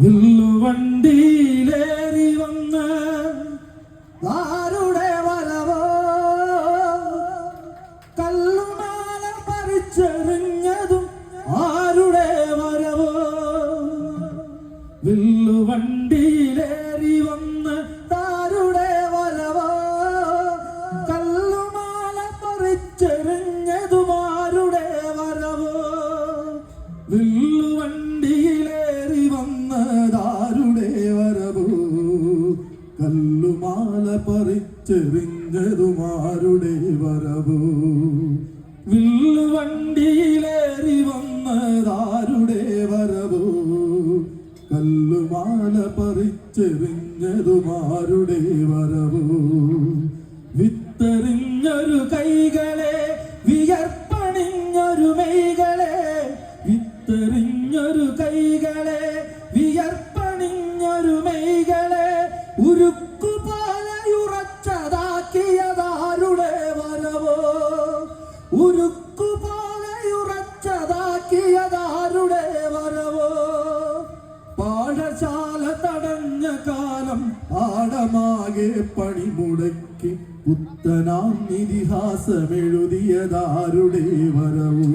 വില്ലുവണ്ടിയിലേറി വന്ന് ആരുടെ വരവോ? കല്ലുമാല പറിച്ചെറിഞ്ഞതും ആരുടെ വരവോ? വില്ലുവണ്ടിയിലേറി വന്ന് താരുടെ വരവോ? കല്ലുമാല പറിച്ചെറിഞ്ഞതും ആരുടെ വരവോ? വില്ലുവണ്ടിയിലേറി കല്ലുമാല പറിച്ചെറിഞ്ഞതുമാരുടെ വരവോ. വില്ലുവണ്ടിയിലേറി വന്നതാരുടെ വരവോ. കല്ലുമാല പറിച്ചെറിഞ്ഞതുമാരുടെ വരവോ. വിത്തെറിഞ്ഞൊരു കൈകളെ വിയർപ്പണിഞ്ഞൊരു മെയ്കളെ. വിത്തെറിഞ്ഞൊരു കൈകളെ വിയർപ്പണിഞ്ഞൊരു മെയ്കളെ. ഉരുക്കുപോലെ ഉരുക്കുപോലെ ഉറച്ചതാക്കിയതാരുടെ വരവോ. പാഠശാല തടഞ്ഞ കാലം പാഠമാകെ പണിമുടക്കി പുത്തനാം ഇതിഹാസമെഴുതിയതാരുടെ വരവോ.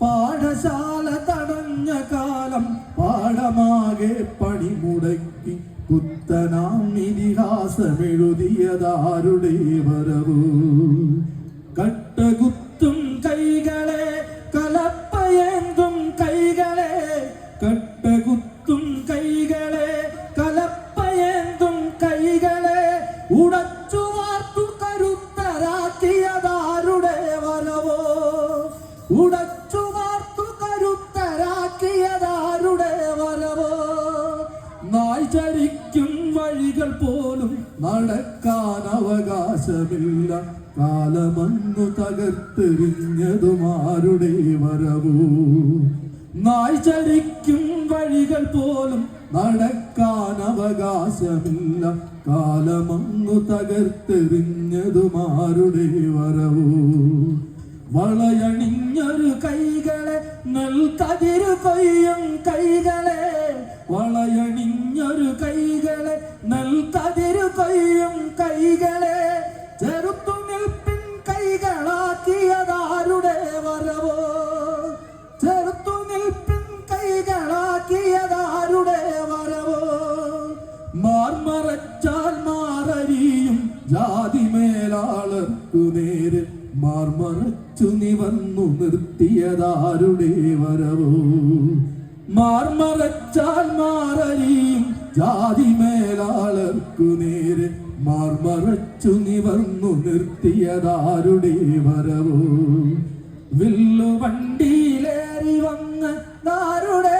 പാഠശാല തടഞ്ഞ കാലം പാഠമാകെ പണിമുടക്കി പുത്തനാം ഇതിഹാസമെഴുതിയതാരുടെ വരവൂ. ഉടച്ചു വാർത്തു കരുത്തരാക്കിയതാരുടെ വരവോ? ഉടച്ചു വാർത്തു കരുത്തരാക്കിയതാരുടെ വരവോ? നായ് ചരിക്കും വഴികൾ പോലും നടക്കാൻ അവകാശമില്ല. കാലമന്നു തകർത്തെറിഞ്ഞതുമാരുടെ വരവൂ? നായ് ചരിക്കും വഴികൾ പോലും നടക്കാൻ അവകാശമില്ല. കാലമന്നു തകർത്തെറിഞ്ഞതുമാരുടെ വരവൂ. വളയണിഞ്ഞൊരു കൈകളെ നെൽക്കതിരു കൊയ്യും കൈകളെ. വളയണിഞ്ഞൊരു കൈകളെ നെൽക്കതിരു കൊയ്യും കൈകളെ. മാർമറച്ചാൽ മാറരിയും ജാതി മേലാളർക്കു നേരെ മാർമറച്ചു നിവർന്നു നിർത്തിയതാരുടെ വരവോ. മാർമറച്ചാൽ മാറരിയും ജാതി മേലാളർക്കു നേരെ മാർമറച്ചു നിവർന്നു നിർത്തിയതാരുടെ വരവോ. വില്ലു വണ്ടിയിലേറി വന്ന് നാരുടെ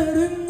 പറിച്ചെറിഞ്ഞതുമാരുടെ വരവോ കല്ലുമാല പറിച്ചെറിഞ്ഞ